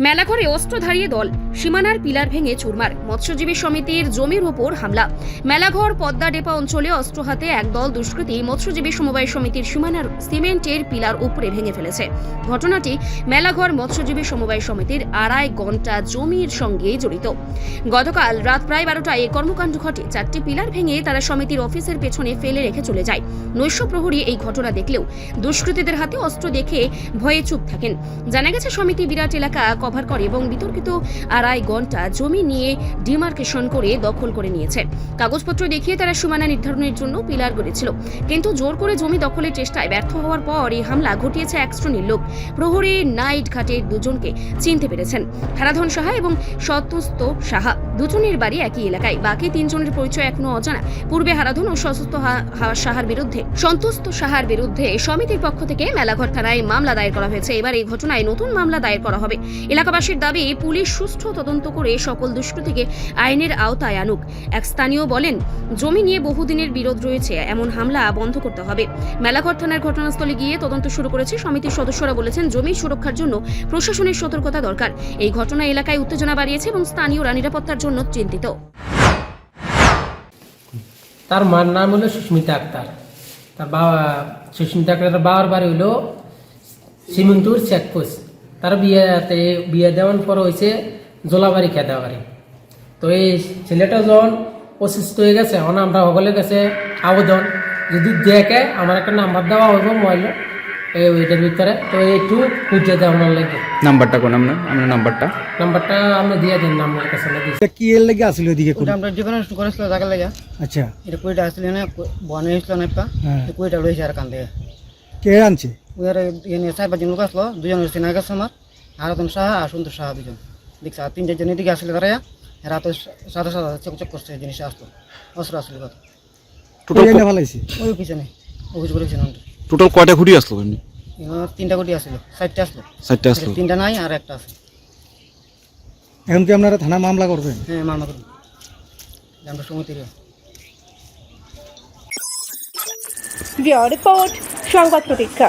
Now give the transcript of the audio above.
মেলাঘরে অস্ত্রধারী দল। সীমানার পিলার ভেঙে চুরমার। মৎস্যজীবী সমিতির জমির উপর হামলা। মেলাঘর, পদ্মা ডেপা অঞ্চলে অস্ত্র হাতে একদল দুষ্কৃতী মৎস্যজীবী সমবায় সমিতির সীমানার সিমেন্টের পিলার উপরে ভেঙে ফেলেছে। ঘটনাটি মেলাঘর মৎস্যজীবী সমবায় সমিতির আড়াই ঘণ্টা জমির সঙ্গে জড়িত। গতকাল রাত প্রায় বারোটায় এই কর্মকাণ্ড ঘটে। চারটি পিলার ভেঙে তারা সমিতির অফিসের পেছনে ফেলে রেখে চলে যায়। নৈশ প্রহরী এই ঘটনা দেখলেও দুষ্কৃতীদের হাতে অস্ত্র দেখে ভয়ে চুপ থাকেন। জানা গেছে, সমিতি বিরাট এলাকা কভার করে এবং বিতর্কিত আড়াই ঘণ্টা জমি নিয়ে ডিমার্কেশন করে দখল করে নিয়েছে। কাগজপত্র দেখিয়ে তারা সীমানা নির্ধারণের জন্য পিলার গড়েছিল। কিন্তু জোর করে জমি দখলের চেষ্টায় ব্যর্থ হওয়ার পর এই হামলা ঘটিয়েছে এক শ্রেণির লোক। প্রহরে নাইট ঘাটের দুজনকে চিনতে পেরেছেন। হারাধন সাহা এবং সত্যস্ত সাহা দুজনের বাড়ি একই এলাকায়। বাকি তিনজনের পরিচয় এখনও অজানা। পূর্বে হারাধন ও সশস্ত সাহার বিরুদ্ধে। সন্তুষ্ট সাহার বিরুদ্ধে সমিতির পক্ষ থেকে মেলাঘর থানায় মামলা দায়ের করা হয়েছে। এবার এই ঘটনায় নতুন মামলা দায়ের করা হবে। এলাকাবাসীর দাবি, পুলিশ সুষ্ঠু তদন্ত করে সকল দুষ্কৃতীকে আইনের আওতায় আনুক। এক স্থানীয় বলেন, জমি নিয়ে বহুদিনের বিরোধ রয়েছে, এমন হামলা বন্ধ করতে হবে। মেলাঘর থানার ঘটনাস্থলে গিয়ে তদন্ত শুরু করেছে সমিতির সদস্যরা বলেছেন, জমি সুরক্ষার জন্য প্রশাসনের সতর্কতা দরকার। এই ঘটনা এলাকায় উত্তেজনা বাড়িয়েছে এবং স্থানীয়রা নিরাপত্তার জন্য চিন্তিত। তার মার নাম হলো সুস্মিতা আক্তার। তার বাবা, সুস্মিতা আক্তারের বাবার বাড়ি হলো সিমন্তুর চেকপোস্ট। তার বিয়েতে বিয়ে দেওয়ার পর হয়েছে জোলাবাড়ি খেদাবাড়ি। তো এই ছেলেটা যখন অসুস্থ হয়ে গেছে এখন আমরা সকলের কাছে আবেদন যদি দেখে আমার একটা নাম্বার দেওয়া হইব মোবাইল এই ওইটার ভিতরে। তো একটু খুঁজে দেওয়ার লাগে। নাম্বারটা কোন আপনার? আপনার নাম্বারটা? নাম্বারটা আপনি দিয়ে দিন নাম্বার কাছে না কি এর লেগে আসলে ওদিকে ওটা আমরা যে কোনো করেছিল জায়গা লাগে। আচ্ছা। এটা কুড়িটা আসলে না বনে হয়েছিল না পা হ্যাঁ। কুড়িটা রয়েছে আর কান থেকে। কে আনছে? ওদের এনে চার পাঁচজন লোক আসলো দুজন চেনা গেছে আমার আরাতন সাহা আর সুন্দর সাহা দুজন দেখছে আর তিন চারজন এদিকে আসলে তারা এরা তো সাদা সাদা চক চক করছে জিনিস আসতো অস্ত্র আসলে কথা কে এনে ফেলাইছে? ওই পিছনে অভিযোগ করেছে টোটাল কয়টা খুঁটি আসলো এমনি? তিনটা কোটি আসলো চারটে আসলো। চারটে আসলো। তিনটা নাই আর একটা আছে। এখন কি আপনারা থানা মামলা করবেন? হ্যাঁ মামলা করুন আমরা সমিতির ব্যুরো রিপোর্ট সংবাদ প্রতীক্ষা।